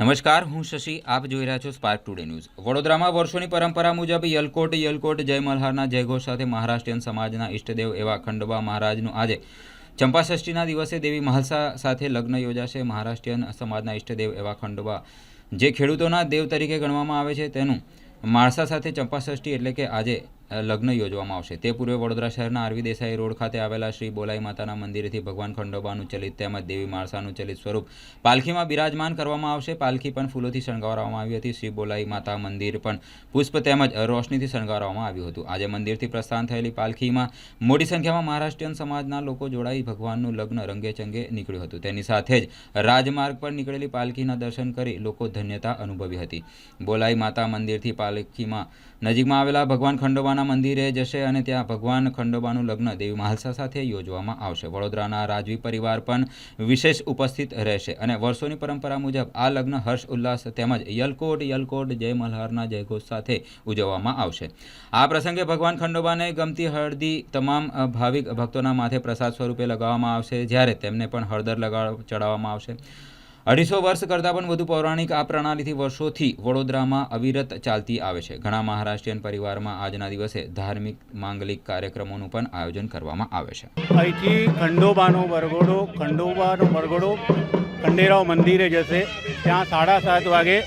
નમસ્કાર, હું શશી, આપ જોઈ રહ્યા છો સ્પાર્ક ટુડે ન્યૂઝ વડોદરામાં વર્ષોની પરંપરા મુજબ યલકોટ યલકોટ, જય મલ્હારના જયઘોષ સાથે મહારાષ્ટ્રીયન સમાજના ઇષ્ટદેવ એવા ખંડોબા મહારાજનું આજે ચંપાષષ્ઠીના દિવસે દેવી મહાલસા સાથે લગ્ન યોજાશે. મહારાષ્ટ્રીયન સમાજના ઇષ્ટદેવ એવા ખંડવા જે ખેડૂતોના દેવ તરીકે ગણવામાં આવે છે, તેનું માળસા સાથે ચંપાષષ્ઠી એટલે કે આજે લગ્ન યોજવામાં આવશે. તે પૂર્વે વડોદરા શહેરના આરવી દેસાઈ રોડ ખાતે આવેલા શ્રી બોલાઈ માતાના મંદિરેથી ભગવાન ખંડોબાનું ચલિત તેમજ દેવી માળસાનું ચલિત સ્વરૂપ પાલખીમાં બિરાજમાન કરવામાં આવશે. પાલખી પણ ફૂલોથી શણગારવામાં આવી હતી. શ્રી બોલાઈ માતા મંદિર પણ પુષ્પ તેમજ રોશનીથી શણગારવામાં આવ્યું હતું. આજે મંદિરથી પ્રસ્થાન થયેલી પાલખીમાં મોટી સંખ્યામાં મહારાષ્ટ્રીયન સમાજના લોકો જોડાઈ ભગવાનનું લગ્ન રંગેચંગે નીકળ્યું હતું. તેની સાથે જ રાજમાર્ગ પર નીકળેલી પાલખીના દર્શન કરી લોકો ધન્યતા અનુભવી હતી. બોલાઈ માતા મંદિરથી પાલખીમાં નજીકમાં આવેલા ભગવાન ખંડોબાના મંદિરે જશે અને ત્યાં ભગવાન ખંડોબાનું લગ્ન દેવી મહાલસા સાથે યોજવામાં આવશે. વડોદરાના રાજવી પરિવાર પણ વિશેષ ઉપસ્થિત રહેશે અને વર્ષોની પરંપરા મુજબ આ લગ્ન હર્ષ, ઉલ્લાસ તેમજ યલકોટ યલકોટ, જય મલ્હારના જયઘોષ સાથે ઉજવવામાં આવશે. આ પ્રસંગે ભગવાન ખંડોબાને ગમતી હળદી તમામ ભાવિક ભક્તોના માથે પ્રસાદ સ્વરૂપે લગાવવામાં આવશે. જ્યારે તેમને પણ હળદર લગાડ ચડાવવામાં આવશે. અઢીસો વર્ષ કરતાં પણ વધુ પૌરાણિક આ પ્રણાલીથી વર્ષોથી વડોદરામાં અવિરત ચાલતી આવે છે. ઘણા મહારાષ્ટ્રીયન પરિવારમાં આજના દિવસે ધાર્મિક માંગલિક કાર્યક્રમોનું પણ આયોજન કરવામાં આવે છે. અહીંથી ખંડોબાનો વરઘોડો ખંડોબાનો વરઘોડો, ખંડેરાવ મંદિરે જશે. ત્યાં સાડા સાત વાગે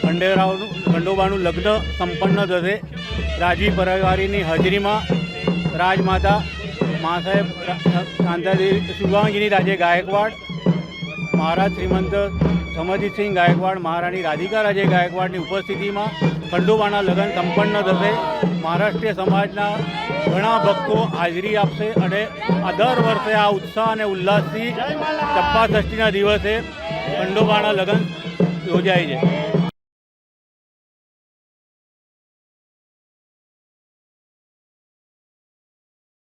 ખંડેરાવનું, ખંડોબાનું લગ્ન સંપન્ન થશે. રાજવી પરિવારની હાજરીમાં રાજમાતા મા સાહેબ શાંતાદેવી શુભાંગીની રાજે ગાયકવાડ મહારાજ શ્રીમંત સમજીતસિંહ ગાયકવાડ, મહારાણી રાધિકા રાજે ગાયકવાડની ઉપસ્થિતિમાં ખંડોબાના લગ્ન સંપન્ન થશે. મહારાષ્ટ્રીય સમાજના ઘણા ભક્તો હાજરી આપશે અને આ દર વર્ષે આ ઉત્સાહ અને ઉલ્લાસથી ચંપાષષ્ઠીના દિવસે ખંડોબાના લગ્ન યોજાય છે.